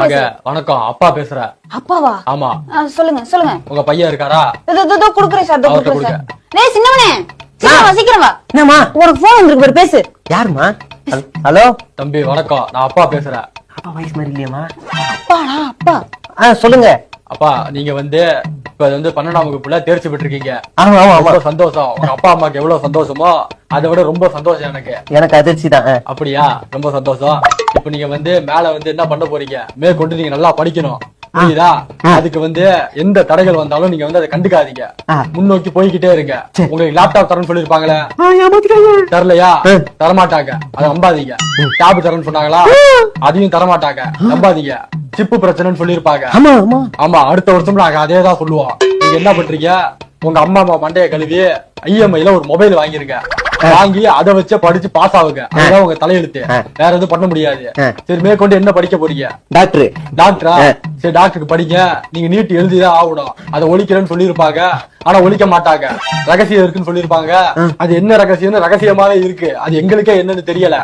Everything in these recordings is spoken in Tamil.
வணக்கம். அப்பா பேசுறேன் அப்பாவா? ஆமா. சொல்லுங்க சொல்லுங்க. உங்க பையன் இருக்காரா? இதோ, குடுக்குறேன் சார். இதோ அவர்ட்ட குடுக்குறேன் சார். டேய் சின்னவனே. சீக்கிரம் வா சீக்கிரம். வா என்னம்மா? உனக்கு போன் வந்திருக்கு பாரு பேசு. ஹல்- ஹலோ? தம்பி வணக்கம். நான் அப்பா பேசுறேன் அப்பா வயசு மாதிரி இல்லையாம்மா. அப்பாடா அப்பா. ஆ சொல்லுங்க. அப்பா நீங்க வந்து இப்ப வந்து பன்னெண்டாம் வகுப்புல தேர்ச்சி பெற்றிருக்கீங்க. ஆமா ஆமா ஆமா. ரொம்ப சந்தோஷம். உங்க அப்பா அம்மாக்கு எவ்வளவு சந்தோஷமோ அதை விட ரொம்ப சந்தோஷம் எனக்கு. எனக்கு அதிர்ச்சி தான். அப்படியா? ரொம்ப சந்தோஷம். இப்ப நீங்க வந்து மேல வந்து என்ன பண்ண போறீங்க? மேற்கொண்டு நீங்க நல்லா படிக்கணும். புரியுதா? அதுக்கு வந்து எந்த தடைகள் வந்தாலும் நீங்க வந்து அதை கண்டுக்காதீங்க. முன்னோக்கி போய்கிட்டே இருங்க. உங்களுக்கு லேப்டாப் தரேன்னு சொல்லிருப்பாங்களே. தரலையா. தரமாட்டாங்க. அதை நம்பாதீங்க. டேப் தரேன்னு சொன்னாங்களா? அதையும் தரமாட்டாங்க. நம்பாதீங்க. சிப்பு பிரச்சனைன்னு சொல்லிருப்பாங்க ஆமா அடுத்த வருஷம் நாங்க அதே தான் சொல்லுவோம். நீங்க என்ன பண்றீங்க? உங்க அம்மா அம்மா மண்டைய கழுவி ஐஎம்ஐல ஒரு மொபைல் வாங்கிருங்க. வாங்கி அதை வச்சு படிச்சு பாஸ் ஆகுங்க. அதுதான் உங்க தலையெழுத்து. வேற எதுவும் பண்ண முடியாது. சரி மேற்கொண்டு என்ன படிக்க போறீங்க? டாக்டர் டாக்டரா. சரி டாக்டருக்கு படிங்க. நீங்க நீட் எழுதிதான் ஆகணும். அதை ஒழிக்கிறேன்னு சொல்லியிருப்பாங்க. ஆனா ஒழிக்க மாட்டாங்க. ரகசியம் இருக்குன்னு சொல்லியிருப்பாங்க. அது என்ன ரகசியம்னு ரகசியமாவே இருக்கு. அது எங்களுக்கே என்னன்னு தெரியல.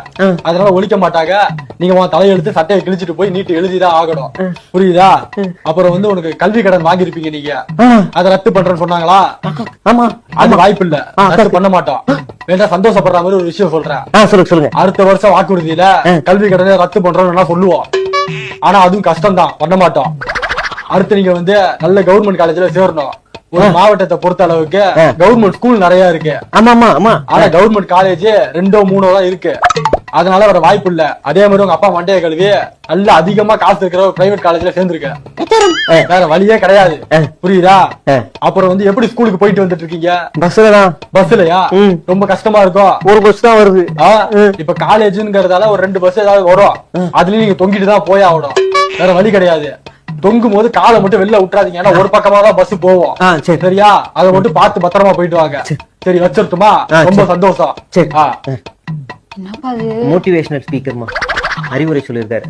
அதனால ஒழிக்க மாட்டாங்க. நீங்க உன் தலையெழுத்து சட்டையை கிழிச்சிட்டு போய் நீட் எழுதிதான் ஆகணும். புரியுதா? அப்புறம் வந்து உனக்கு கல்வி கடன் வாங்கியிருப்பீங்க நீங்க. அதை ரத்து பண்றேன்னு சொன்னாங்களா? ஆமா. அது வாய்ப்பு இல்ல ரத்து பண்ண மாட்டோம். வேண்டாம் சந்தோஷப்படுற மாதிரி ஒரு விஷயம் சொல்றேன். அடுத்த வருஷம் வாக்குறுதியில கல்வி கடனை ரத்து பண்றோம்னு சொல்லுவோம். ஆனா அதுவும் கஷ்டம் தான் பண்ண மாட்டோம். அடுத்து நீங்க வந்து நல்ல கவர்மெண்ட் காலேஜ்ல சேரணும். ஒரு மாவட்டத்தை பொறுத்த அளவுக்கு கவர்மெண்ட் ஸ்கூல் நிறைய இருக்கு. ஆமா. ஆமா ஆமா ஆனா கவர்மெண்ட் காலேஜ் ரெண்டோ மூணோ தான் இருக்கு. அதனால வர வாய்ப்பு இல்ல. அதே மாதிரி உங்க அப்பா மண்டைய கல்வி நல்ல அதிகமா காசு இருக்கிற ஒரு பிரைவேட் காலேஜ்ல சேர்ந்திருக்க வேற வழியே கிடையாது. புரியுதா. அப்புறம் வந்து எப்படி ஸ்கூலுக்கு போயிட்டு வந்துட்டு இருக்கீங்க? பஸ்ல தான் பஸ்லயா. ரொம்ப கஷ்டமா இருக்கும். ஒரு பஸ் தான் வருது. இப்ப காலேஜ்ங்கிறதால ஒரு ரெண்டு பஸ் ஏதாவது வரும். அதுலயும் நீங்க தொங்கிட்டு தான் போய் ஆகணும். வேற வழி கிடையாது. தொங்கும் போது காலை மட்டும் வெளில விட்டுறாதீங்க. ஏன்னா ஒரு பக்கமா தான் பஸ் போவோம். சரியா? அதை மட்டும் பார்த்து பத்திரமா போயிட்டு வாங்க. சரி. வச்சிருட்டுமா ஆ, ரொம்ப. சந்தோஷம். சரி. என்னப்பா அது? மோட்டிவேஷனல் ஸ்பீக்கர்மா அறிவுரை சொல்லியிருக்காரு.